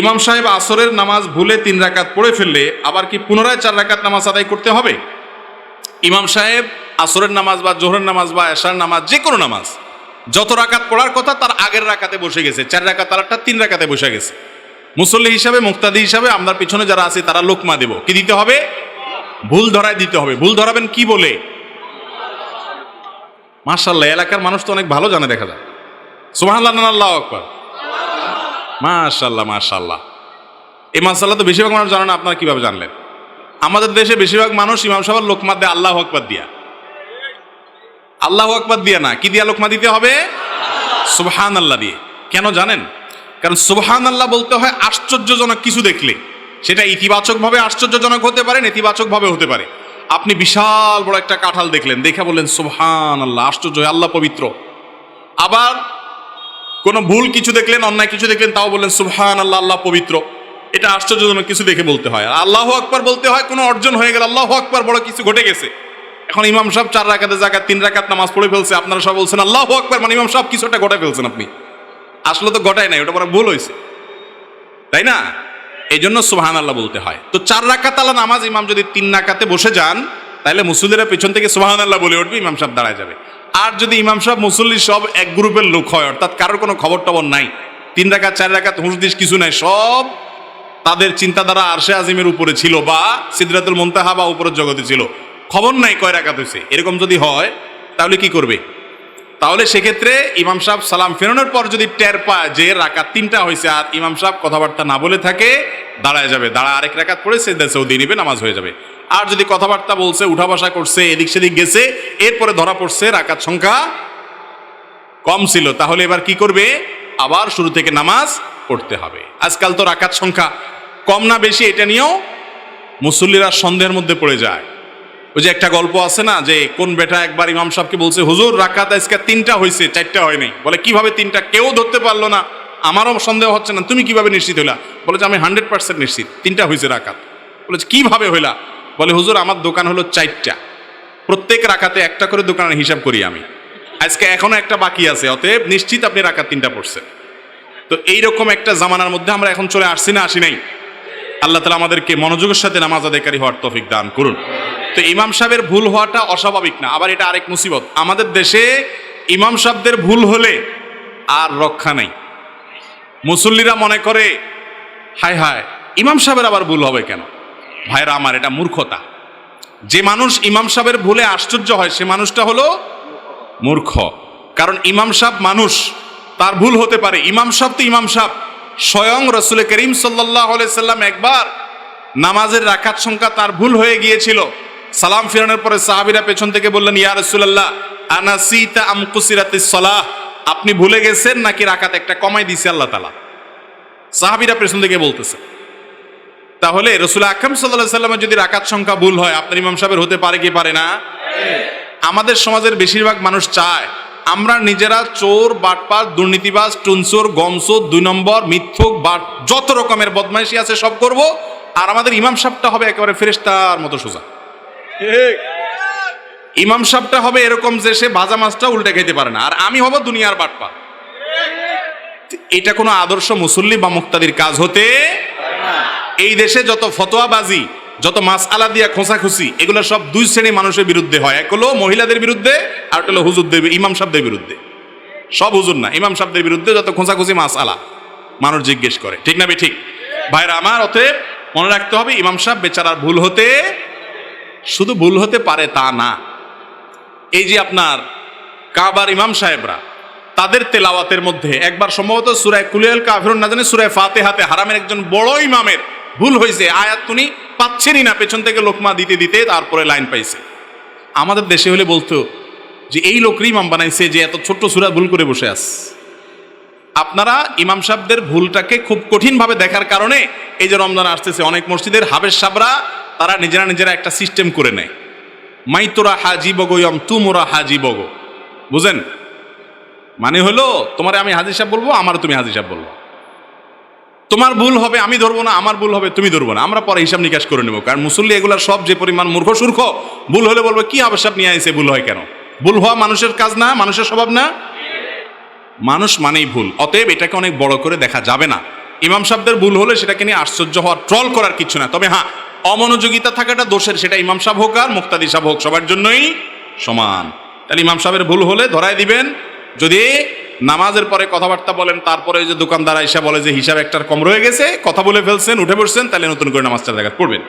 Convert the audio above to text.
ইমাম সাহেব আসরের নামাজ ভুলে তিন রাকাত পড়ে ফেললে আবার কি পুনরায় চার রাকাত নামাজ আদায় করতে হবে? ইমাম সাহেব আসরের নামাজ বা জোহরের নামাজ বা এশার নামাজ, যে কোনো নামাজ, যত রাকাত পড়ার কথা তার আগের রাকাতে বসে গেছে, চার রাকাত একটা তিন রাকাতে বসে গেছে। মুসল্লি হিসাবে, মুক্তাদি হিসাবে আমরা পিছনে যারা আছে তারা লোকমা দেব। কি দিতে হবে? ভুল ধরায় দিতে হবে। ভুল ধরাবেন কি বলে? মাশাল্লাহ এলাকার মানুষ তো অনেক ভালো জানে, দেখা যায় সুবহানাল্লাহ না আল্লাহ আকবার। মাশাল্লাহ মাশাল্লাহ এই মাসাল্লাহ তো বেশিরভাগ মানুষ জানে না, আপনারা কীভাবে জানলেন? আমাদের দেশে বেশিরভাগ মানুষ ইমাম সাহেব লোকমা দেয়, আল্লাহ আকবার দিয়া। আল্লাহ আকবার দিয়া না, কি দিয়া লোকমা দিতে হবে? সুবহান আল্লাহ দিয়ে। কেন জানেন? কারণ সুবহান আল্লাহ বলতে হয় আশ্চর্যজনক কিছু দেখলে। সেটা ইতিবাচকভাবে আশ্চর্যজনক হতে পারে, নেতিবাচকভাবে হতে পারে। আপনি বিশাল বড় একটা কাঁঠাল দেখলেন, দেখে বললেন সুবহান আল্লাহ আশ্চর্য আল্লাহ পবিত্র। আবার কোনো ভুল কিছু দেখলেন, অন্যায় কিছু দেখলেন, তাও বললেন সুবহান আল্লাহ আল্লাহ পবিত্র। এটা আশ্চর্যজনক কিছু দেখে বলতে হয়। আল্লাহ আকবার বলতে হয়, কোনো অর্জন হয়ে গেল আল্লাহ আকবার বড় কিছু ঘটে গেছে। এখন ইমাম সাহেব চার রাকাতে জায়গায় তিন রাকাত নামাজ পড়ে ফেলছে, আপনারা সব বলছেন, আল্লাহ আকবার। মানে ইমাম সাহেব কিছুটা ঘটে ফেলছেন আপনি। আসলে তো ঘটায় নাই, ওটা বড় ভুল হয়েছে। তাই না? এই জন্য সুহান আল্লাহ বলতে হয়। তো চার রাকাত আল্লাহ নামাজ ইমাম যদি তিন রাকাতে বসে যান, তাহলে মুসল্লিরা পেছন থেকে সুহান আল্লাহ বলে উঠবে, ইমাম সাহেব দাঁড়ায় যাবে। আর যদি ইমাম সাহেব মুসল্লি সব এক গ্রুপের লোক হয়, অর্থাৎ কারোর কোনো খবর টবর নাই, তিন রাকাত, চার রাকাত হুঁসদিস কিছু নাই, সব তাদের চিন্তাধারা আরশে আজিমের উপরে ছিল বা সিদ্ধাতুল মন্তাহা বা উপরের জগতে ছিল। খবর নাই কয় রাকাত হয়েছে এরকম যদি হয়, তাহলে কি করবে? তাহলে সেক্ষেত্রে ইমাম সাহেব সালাম ফেরানোর পর যদি টের পায় যে রাকাত তিনটা হয়েছে আর ইমাম সাহেব কথাবার্তা না বলে থাকে, দাঁড়ায় যাবে। দাঁড়া আরেক রাকাত পড়ে সে দেশে দিয়ে নিবে, নামাজ হয়ে যাবে। আর যদি কথাবার্তা বলছে উঠা বসা করছে, এদিক সেদিক গেছে, এরপরে ধরা পড়ছে, রাকাত সংখ্যা কম ছিল। তাহলে এবার কি করবে? আবার শুরু থেকে নামাজ পড়তে হবে। আজকাল তো রাকাত সংখ্যা কম না বেশি, এটা নিয়েও মুসল্লিরা সন্দেহের মধ্যে পড়ে যায়। ওই যে একটা গল্প আছে না, যে কোন বেটা একবার ইমাম সাহেবকে বলছে, হুজুর, রাকাত আজকে তিনটা হয়েছে চারটা হয়নি। বলে, কীভাবে তিনটা? কেউ ধরতে পারল না। আমারও সন্দেহ হচ্ছে না, তুমি কীভাবে নিশ্চিত হইলা? বলে যে, আমি হান্ড্রেড পার্সেন্ট নিশ্চিত, তিনটা হয়েছে রাকাত। বলেছে কীভাবে হইলা? বলে, হুজুর, আমার দোকান হলো চারটা। প্রত্যেক রাখাতে একটা করে দোকানের হিসাব করি আমি। আজকে এখনও একটা বাকি আছে, অতএব নিশ্চিত আপনি রাকাত তিনটা পড়ছেন। তো এইরকম একটা জামানার মধ্যে আমরা এখন চলে আসছি না, আসি নাই? আল্লাহ তালা আমাদেরকে মনোযোগের সাথে নামাজ আদায়কারী হওয়ার তৌফিক দান করুন। তো ইমাম সাহেবের ভুল হওয়াটা অস্বাভাবিক না, আবার এটা আরেক মুসিবত। আমাদের দেশে ইমাম সাহেবদের ভুল হলে আর রক্ষা নাই। মুসল্লিরা মনে করে, হায় হায়, ইমাম সাহেবের আবার ভুল হবে কেন? ভাইরা আমার, এটা মূর্খতা। যে মানুষ ইমাম সাহেবের ভুলে আশ্চর্য হয়, সে মানুষটা হলো মূর্খ। কারণ ইমাম সাহেব মানুষ, তার ভুল হতে পারে। ইমাম সাহেব তো ইমাম সাহেব। স্বয়ং রসুল করিম সাল্লাহ সাল্লাম একবার নামাজের রাখাত সংখ্যা তার ভুল হয়ে গিয়েছিল। সালাম ফিরানোর পরে সাহাবিরা পেছন থেকে বললেন, ইয়া রসুল্লাহ আনাসিতা আমকুসিরাতি আপনি ভুলে গেছেন নাকি রাকাত একটা কমাই দিছে আল্লাহ তালা সাহাবিরা পেছন থেকে বলতেছে। তাহলে রসুল আকরম সাল্লাহ সাল্লামের যদি রাকাত সংখ্যা ভুল হয় আপনার ইমাম সাহেবের হতে পারে কি পারে না? আমাদের সমাজের বেশিরভাগ মানুষ চায় আমরা নিজেরা চোর বাটপার দুর্নীতিবাজ টুনচোর গমচোর দুই নম্বর মিথ্যুক বাট যত রকমের বদমাইশি আছে সব করব আর আমাদের ইমাম সাহেবটা হবে একেবারে ফেরেস্তার মতো সোজা। ইমাম সাহেবটা হবে এরকম যে সে ভাজা মাছটা উল্টে খেতে পারে না আর আমি হব দুনিয়ার বাটপা এটা কোনো আদর্শ মুসল্লি বা মুক্তাদির কাজ হতে এই দেশে যত ফতোয়াবাজি, যত মাস আলা দিয়া খোঁচাখুচি, এগুলো সব দুই শ্রেণি মানুষের বিরুদ্ধে হয়। এক হলো মহিলাদের বিরুদ্ধে, আর একটা হলো হুজুরদের ইমাম সাহেবদের বিরুদ্ধে। সব হুজুর না, ইমাম সাহেবদের বিরুদ্ধে যত খোঁচাখুচি মাস আলা মানুষ জিজ্ঞেস করে। ঠিক না ঠিক? ভাইরা, আমার অতএব মনে রাখতে হবে, ইমাম সাহেব বেচারার ভুল হতে, শুধু ভুল হতে পারে তা না। এই যে আপনার কাবার ইমাম সাহেবরা, তাদের তেলাওয়াতের মধ্যে, একবার সম্ভবত সুরায় কুলিয়াল কাফিরুন না জানে সুরায় ফাতে হাতে হারামের একজন বড় ইমামের ভুল হয়েছে, আয়াত তুমি পাচ্ছেনই না, পেছন থেকে লোকমা দিতে দিতে তারপরে লাইন পাইছে। আমাদের দেশে হলে বলতো যে, এই লোকরই ইমাম বানাইছে যে এত ছোট্ট সুরা ভুল করে বসে আস আপনারা ইমাম সাহেবদের ভুলটাকে খুব কঠিনভাবে দেখার কারণে এই যে রমজান আসতেছে, অনেক মসজিদের হাবের সাবরা তারা নিজেরা নিজেরা একটা সিস্টেম করে নেয়। মাই তোরা হাজি বগয়ম তুমোরা হাজি বগ বুঝেন? মানে হলো, তোমার আমি হাজি সাহেব বলব, আমার তুমি হাজির সাহেব বলব। তোমার ভুল হবে, আমি ধরবো না, আমার ভুল হবে, তুমি ধরবো না। আমরা পরে হিসাব নিকাশ করে নেব, কারণ মুসল্লি এগুলা সব যে পরিমাণ মূর্খ সূর্খ, ভুল হলে বলব, কি আবশ্যক নিয়ে আইসে ভুল হয় কেন? ভুল হওয়া মানুষের কাজ না, মানুষের স্বভাব না? মানুষ মানেই ভুল, অতএব এটাকে অনেক বড় করে দেখা যাবে না। ইমাম সাহেবদের ভুল হলে সেটাকে নিয়ে আশ্চর্য হওয়ার, ট্রল করার কিছু না। তবে হ্যাঁ অমনোযোগিতা থাকাটা দোষের, সেটা ইমাম সাহেব হোক আর মুক্তাদি সাহেব হোক, সবার জন্যই সমান। তাহলে ইমাম সাহেবের ভুল হলে ধরায় দিবেন, যদি নামাজের পরে কথাবার্তা বলেন, তারপরে যে দোকানদার আইসা বলে যে হিসাব একটার কম রয়ে গেছে, কথা বলে ফেলছেন, উঠে বসছেন, তাহলে নতুন করে নামাজটা দেখা পড়বেন।